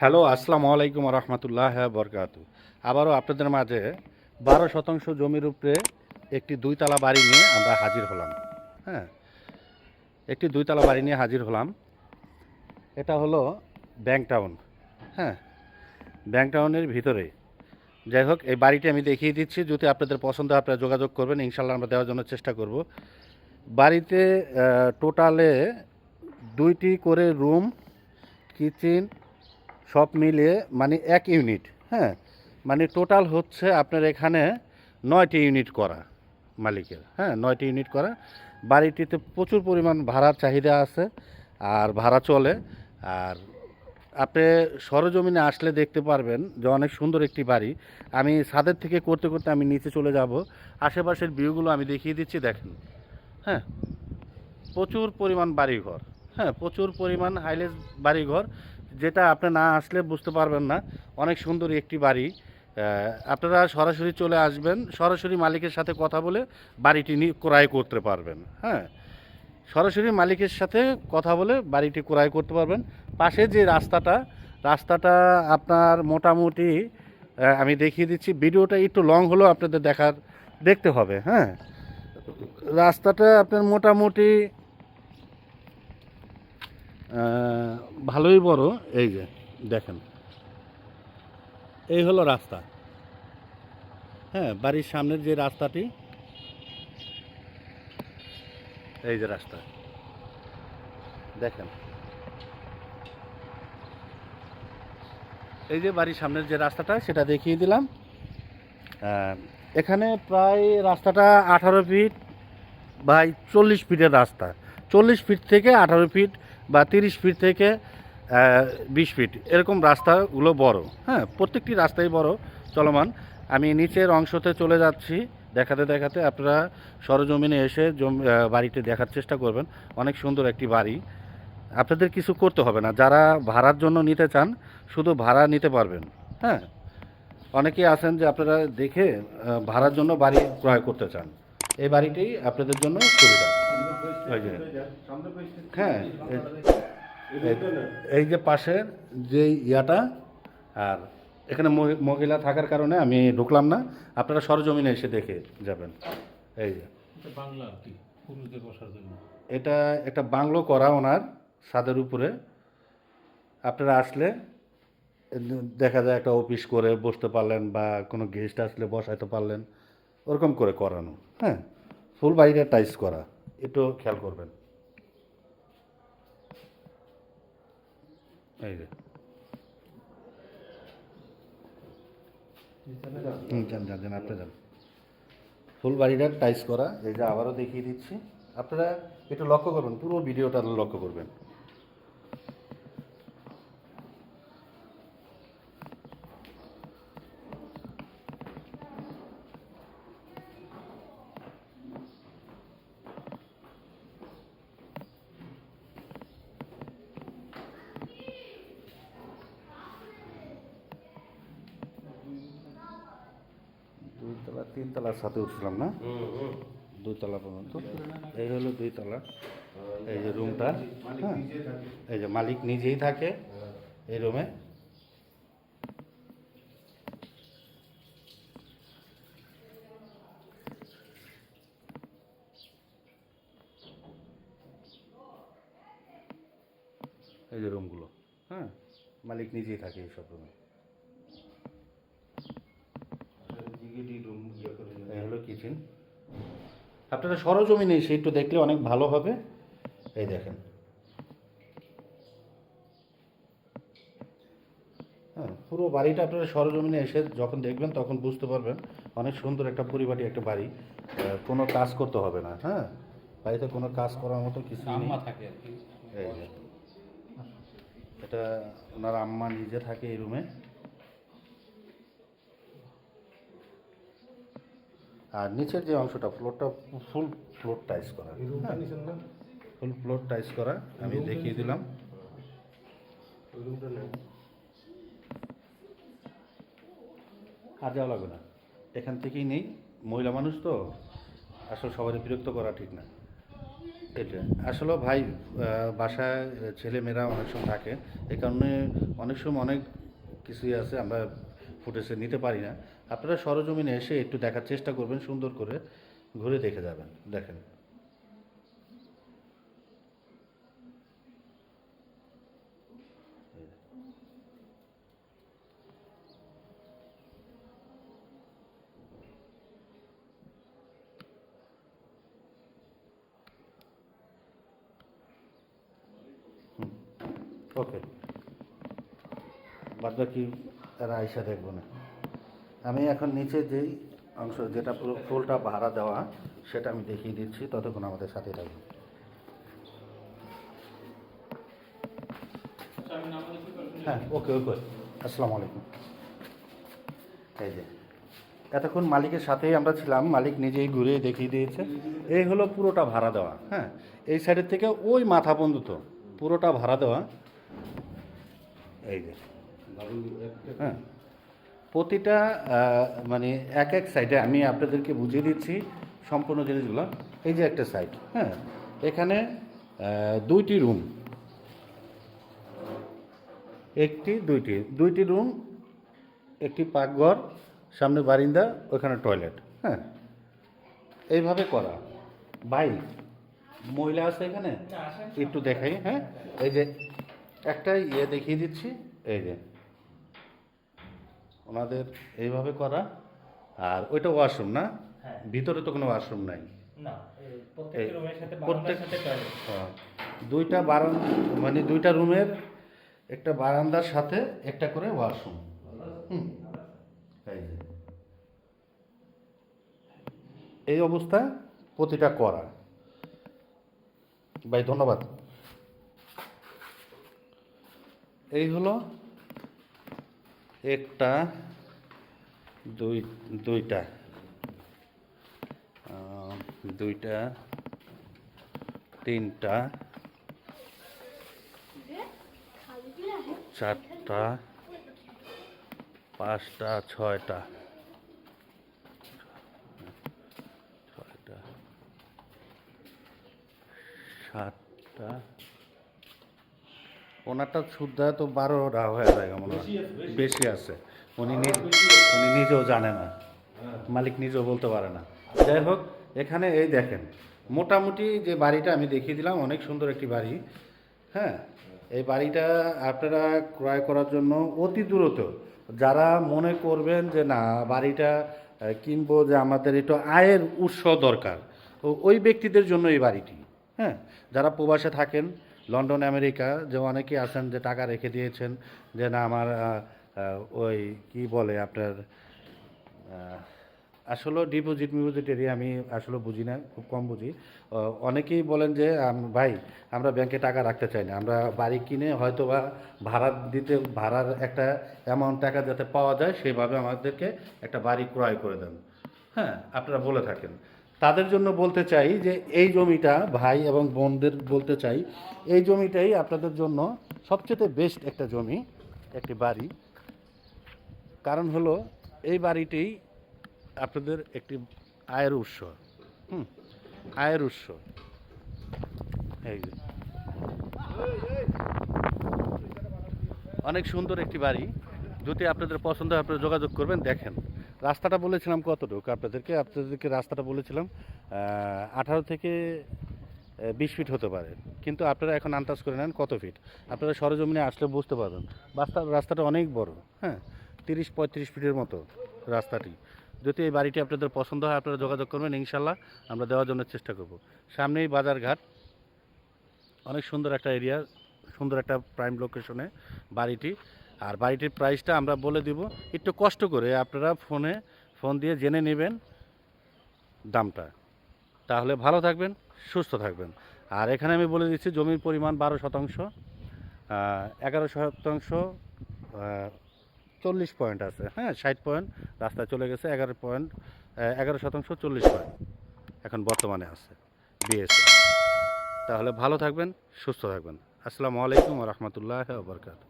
Hello, আসসালামু আলাইকুম রহমতুল্লাহ বরকাতু। আবারও আপনাদের মাঝে বারো শতাংশ জমির উপরে একটি দুইতলা বাড়ি নিয়ে আমরা হাজির হলাম। হ্যাঁ একটি দুইতলা বাড়ি নিয়ে হাজির হলাম। এটা হলো ব্যাংক টাউন। হ্যাঁ ব্যাংক টাউনের ভিতরে। যাই হোক, এই বাড়িটি আমি দেখিয়ে দিচ্ছি। যদি আপনাদের পছন্দ আপনারা যোগাযোগ করবেন। ইনশাল্লাহ আমরা দেওয়ার জন্য চেষ্টা করব। বাড়িতে টোটালে দুইটি করে রুম, কিচেন সব মিলিয়ে মানে এক ইউনিট হ্যাঁ? মানে টোটাল হচ্ছে আপনার এখানে নয়টি ইউনিট করা মালিকের হ্যাঁ? নয়টি ইউনিট করা। বাড়িটিতে প্রচুর পরিমাণ ভাড়ার চাহিদা আছে আর ভাড়া চলে। আর আপনি সরজমিনে আসলে দেখতে পারবেন যে অনেক সুন্দর একটি বাড়ি। আমি ছাদের থেকে করতে করতে আমি নিচে চলে যাব। আশেপাশের ভিউগুলো আমি দেখিয়ে দিচ্ছি, দেখেন। হ্যাঁ? প্রচুর পরিমাণ বাড়িঘর হ্যাঁ? প্রচুর পরিমাণ হাইলেজ বাড়িঘর। যেটা আপনি না আসলে বুঝতে পারবেন না, অনেক সুন্দর একটি বাড়ি। আপনারা সরাসরি চলে আসবেন, সরাসরি মালিকের সাথে কথা বলে বাড়িটি ক্রয় করতে পারবেন হ্যাঁ। সরাসরি মালিকের সাথে কথা বলে বাড়িটি ক্রয় করতে পারবেন। পাশে যে রাস্তাটা রাস্তাটা আপনার মোটামুটি আমি দেখিয়ে দিচ্ছি, ভিডিওটা একটু লং হলেও আপনাদের দেখার, দেখতে হবে হ্যাঁ। রাস্তাটা আপনার মোটামুটি ভালোই বড়। এই যে, দেখেন। এই হলো রাস্তা। হ্যাঁ বাড়ির সামনের যে রাস্তাটি, এই যে রাস্তা। দেখেন। এই যে বাড়ির সামনের যে রাস্তাটা, সেটা দেখিয়ে দিলাম। এখানে প্রায় রাস্তাটা আঠারো ফিট বাই চল্লিশ ফিটের রাস্তা। চল্লিশ ফিট থেকে আঠারো ফিট বা তিরিশ ফিট থেকে বিশ ফিট এরকম রাস্তাগুলো বড়। হ্যাঁ প্রত্যেকটি রাস্তাই বড়, চলমান। আমি নিচের অংশতে চলে যাচ্ছি। দেখাতে দেখাতে আপনারা সরজমিনে এসে বাড়িতে দেখার চেষ্টা করবেন। অনেক সুন্দর একটি বাড়ি। আপনাদের কিছু করতে হবে না। যারা ভাড়ার জন্য নিতে চান, শুধু ভাড়া নিতে পারবেন। হ্যাঁ অনেকেই আছেন যে আপনারা দেখে ভাড়ার জন্য বাড়ি ক্রয় করতে চান। এই বাড়িটি আপনাদের জন্য সুবিধা। হ্যাঁ এই- যে পাশের যে ইয়াটা আর এখানে মহি- মহিলা থাকার কারণে আমি ঢুকলাম না। আপনারা সরজমিনে এসে দেখে যাবেন। এই যে। এটা বাংলা আর কি পুরুষদের বসার জন্য। এটা একটা বাংলো করা ওনার ছাদের উপরে। আপনারা আসলে দেখা যায় একটা অফিস করে বসতে পারলেন বা কোনো গেস্ট আসলে বসাইতে পারলেন। ওরকম করে করানো হ্যাঁ? ফুল বাইরে টাইস করা। একটু খেয়াল করবেন। এই যে। যান যান যান, আপনি ফুল বাড়িটা টাইস করা, এই যে আবারও দেখিয়ে দিচ্ছি। আপনারা একটু লক্ষ্য করবেন পুরো ভিডিওটা লক্ষ্য করবেন দুইতলা তিনতলার সাথে উঠছিলাম না? দুইতলা পর্যন্ত। এই হলো দুইতলা। এই যে রুমটা হ্যাঁ? এই যে মালিক নিজেই থাকে এই রুমে। এই যে রুমগুলো হ্যাঁ? মালিক নিজেই থাকে এইসব রুমে। এই হলো কিচেন আপনারা সরজমিনে এসে একটু দেখলে অনেক ভালো হবে। এই দেখেন। হ্যাঁ পুরো বাড়িটা আপনারা সরজমিনে এসে যখন দেখবেন তখন বুঝতে পারবেন। অনেক সুন্দর একটা পরিবারী একটা বাড়ি। কোনো কাজ করতে হবে না। হ্যাঁ বাড়িতে কোনো কাজ করার মতো কিছু থাকে এটা ওনার আম্মা নিজে থাকে এই রুমে। আর নিচের যে অংশটা ফ্লোরটা ফুল ফ্লোর টাইস করা। ফুল ফ্লোর টাইস করা আমি দেখিয়ে দিলাম। আর যাওয়া লাগবে না। এখান থেকেই নেই। মহিলা মানুষ তো আসলে সবারই বিরক্ত করা ঠিক না। এটা আসলে ভাই বাসায় ছেলে মেয়েরা অনেক সময় থাকে। এই কারণে অনেক সময় অনেক কিছুই আছে আমরা ফুটেজে নিতে পারি না। আপনারা সরজমিনে এসে একটু দেখার চেষ্টা করবেন, সুন্দর করে ঘুরে দেখে যাবেন। দেখেন। ওকে। বাদ বাকি তারা আইসা দেখব না। আমি এখন নিচে যেই অংশ যেটা পুরো ফুলটা ভাড়া দেওয়া সেটা আমি দেখিয়ে দিচ্ছি। ততক্ষণ আমাদের সাথে থাকবে হ্যাঁ ওকে ওকে। আসসালামু আলাইকুম। এই যে এতক্ষণ মালিকের সাথেই আমরা ছিলাম। মালিক নিজেই ঘুরে দেখিয়ে দিয়েছে। এই হলো পুরোটা ভাড়া দেওয়া হ্যাঁ? এই সাইডের থেকে ওই মাথা পর্যন্ত পুরোটা ভাড়া দেওয়া। এই যে হ্যাঁ। প্রতিটা মানে এক এক সাইডে আমি আপনাদেরকে বুঝিয়ে দিচ্ছি সম্পূর্ণ জিনিসগুলো। এই যে একটা সাইড হ্যাঁ? এখানে দুইটি রুম একটি দুইটি। দুইটি রুম একটি পাকঘর সামনে বারিন্দা ওখানে টয়লেট হ্যাঁ? এইভাবে করা। ভাই মহিলা আছে এখানে? একটু দেখাই হ্যাঁ? এই যে একটা ইয়ে দেখিয়ে দিচ্ছি এই যে। ওনাদের এইভাবে করা আর ওইটা ওয়াশরুম না? হ্যাঁ। ভিতরে তো কোনো ওয়াশরুম নাই। হ্যাঁ। দুইটা বারান্দা মানে দুইটা রুমের একটা বারান্দার সাথে একটা করে ওয়াশরুম হুম। এই অবস্থায় প্রতিটা করা। ভাই ধন্যবাদ। এই হলো একটা দুই দুইটা। দুইটা তিনটা চারটা পাঁচটা ছয়টা ছয়টা সাতটা ওনারটা সুদ্ধা তো বারোটা হয়ে যায় মনে হয়। বেশি আছে উনি নিজ উনি নিজেও জানে না। মালিক নিজেও বলতে পারে না। যাই হোক এখানে এই দেখেন মোটামুটি যে বাড়িটা আমি দেখিয়ে দিলাম অনেক সুন্দর একটি বাড়ি। হ্যাঁ এই বাড়িটা আপনারা ক্রয় করার জন্য অতি দ্রুত যারা মনে করবেন যে না বাড়িটা কিনবো যে আমাদের একটু আয়ের উৎস দরকার ওই ব্যক্তিদের জন্য এই বাড়িটি। হ্যাঁ যারা প্রবাসে থাকেন লন্ডন, আমেরিকা, যে অনেকেই আছেন যে টাকা রেখে দিয়েছেন যে না, আমার ওই কি বলে আপনার আসলে ডিপোজিট মিপোজিট এরিয়া আমি আসলে বুঝি না, খুব কম বুঝি। অনেকেই বলেন যে ভাই, আমরা ব্যাংকে টাকা রাখতে চাই না। আমরা বাড়ি কিনে হয়তো বা ভাড়া দিতে, ভাড়ার একটা অ্যামাউন্ট টাকা যাতে পাওয়া যায় সেভাবে আমাদেরকে একটা বাড়ি ক্রয় করে দেন। হ্যাঁ আপনারা বলে থাকেন। তাদের জন্য বলতে চাই যে এই জমিটা ভাই এবং বোনদের বলতে চাই, এই জমিটাই আপনাদের জন্য সবচেয়ে বেস্ট একটা জমি, একটি বাড়ি। কারণ হলো, এই বাড়িটি আপনাদের একটি আয়ের উৎস। হুম, আয়ের উৎস। এই। অনেক সুন্দর একটি বাড়ি। যদি আপনাদের পছন্দ হয়, আপনারা যোগাযোগ করবেন, দেখেন। রাস্তাটা বলেছিলাম কতটুকু? আপনাদেরকে আপনাদেরকে রাস্তাটা বলেছিলাম আঠারো থেকে বিশ ফিট হতে পারে। কিন্তু আপনারা এখন আন্দাজ করে নেন কত ফিট আপনারা সরজমিনে আসলে বুঝতে পারবেন। রাস্তা, রাস্তাটা অনেক বড় হ্যাঁ? তিরিশ, পঁয়ত্রিশ ফিটের মতো রাস্তাটি। যদি এই বাড়িটি আপনাদের পছন্দ হয়, আপনারা যোগাযোগ করবেন ইনশাল্লাহ আমরা দেওয়ার জন্য চেষ্টা করব। সামনেই বাজারঘাট অনেক সুন্দর একটা এরিয়া সুন্দর একটা প্রাইম লোকেশনে বাড়িটি। আর বাড়িটির প্রাইসটা আমরা বলে দিব, একটু কষ্ট করে আপনারা ফোনে ফোন দিয়ে জেনে নেবেন দামটা। তাহলে ভালো থাকবেন, সুস্থ থাকবেন। আর এখানে আমি বলে দিচ্ছি, জমির পরিমাণ বারো শতাংশ এগারো শতাংশ চল্লিশ পয়েন্ট আছে। হ্যাঁ ষাট পয়েন্ট রাস্তায় চলে গেছে এগারো পয়েন্ট এগারো শতাংশ, চল্লিশ পয়েন্ট এখন বর্তমানে আছে বিএসএ তাহলে ভালো থাকবেন, সুস্থ থাকবেন। আসসালামু আলাইকুম রহমতুল্লাহ বরকাত